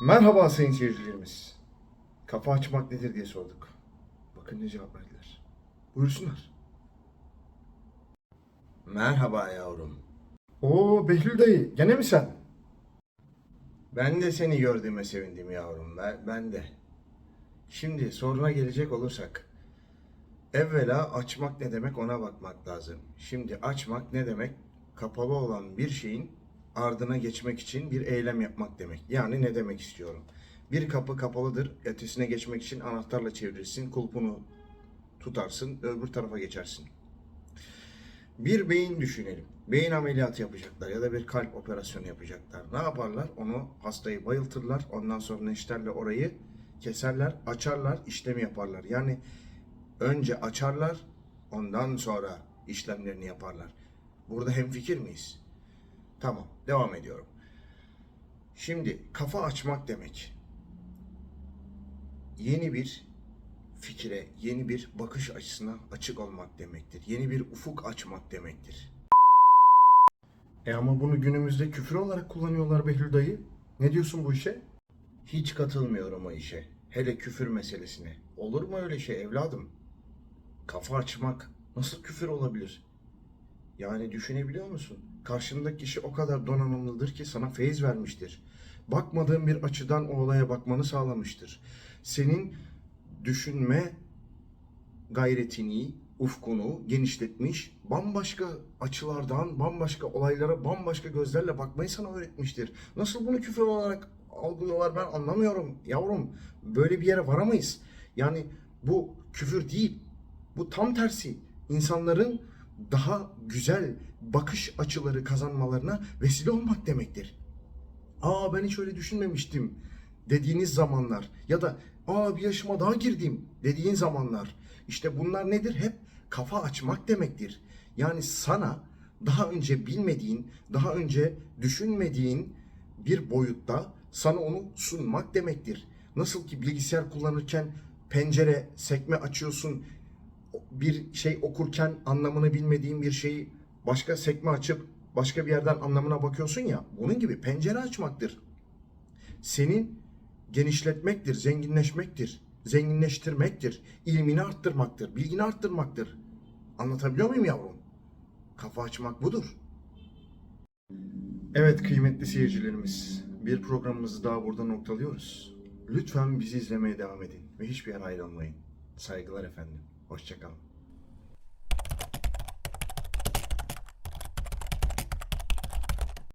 Merhaba sayın seyircilerimiz. Kafa açmak nedir diye sorduk. Bakın ne cevap verdiler. Buyursunlar. Merhaba yavrum. Oo Behlül dayı gene mi sen? Ben de seni gördüğüme sevindim yavrum. Ben, ben de. Şimdi soruna gelecek olursak. Evvela açmak ne demek ona bakmak lazım. Şimdi açmak ne demek? Kapalı olan bir şeyin ardına geçmek için bir eylem yapmak demek. Yani ne demek istiyorum? Bir kapı kapalıdır. Ötesine geçmek için anahtarla çevirirsin. Kulpunu tutarsın. Öbür tarafa geçersin. Bir beyin düşünelim. Beyin ameliyatı yapacaklar ya da bir kalp operasyonu yapacaklar. Ne yaparlar? Onu hastayı bayıltırlar. Ondan sonra neşterle orayı keserler, açarlar, işlemi yaparlar. Yani önce açarlar, ondan sonra işlemlerini yaparlar. Burada hemfikir miyiz? Tamam, devam ediyorum. Şimdi kafa açmak demek. Yeni bir fikire, yeni bir bakış açısına açık olmak demektir. Yeni bir ufuk açmak demektir. E ama bunu günümüzde küfür olarak kullanıyorlar Behlül dayı. Ne diyorsun bu işe? Hiç katılmıyorum o işe. Hele küfür meselesine. Olur mu öyle şey evladım? Kafa açmak nasıl küfür olabilir? Yani düşünebiliyor musun? Karşındaki kişi o kadar donanımlıdır ki sana feyiz vermiştir. Bakmadığın bir açıdan o olaya bakmanı sağlamıştır. Senin düşünme gayretini, ufkunu genişletmiş, bambaşka açılardan, bambaşka olaylara, bambaşka gözlerle bakmayı sana öğretmiştir. Nasıl bunu küfür olarak algılıyorlar ben anlamıyorum yavrum. Böyle bir yere varamayız. Yani bu küfür değil. Bu tam tersi. İnsanların daha güzel bakış açıları kazanmalarına vesile olmak demektir. Aa ben hiç öyle düşünmemiştim dediğiniz zamanlar ya da aa bir yaşıma daha girdim dediğin zamanlar işte bunlar nedir? Hep kafa açmak demektir. Yani sana daha önce bilmediğin, daha önce düşünmediğin bir boyutta sana onu sunmak demektir. Nasıl ki bilgisayar kullanırken pencere, sekme açıyorsun, bir şey okurken anlamını bilmediğin bir şeyi başka sekme açıp başka bir yerden anlamına bakıyorsun ya, bunun gibi pencere açmaktır. Senin genişletmektir, zenginleşmektir, zenginleştirmektir, ilmini arttırmaktır, bilgini arttırmaktır. Anlatabiliyor muyum yavrum? Kafa açmak budur. Evet kıymetli seyircilerimiz. Bir programımızı daha burada noktalıyoruz. Lütfen bizi izlemeye devam edin ve hiçbir yere ayrılmayın. Saygılar efendim. Hoşçakalın.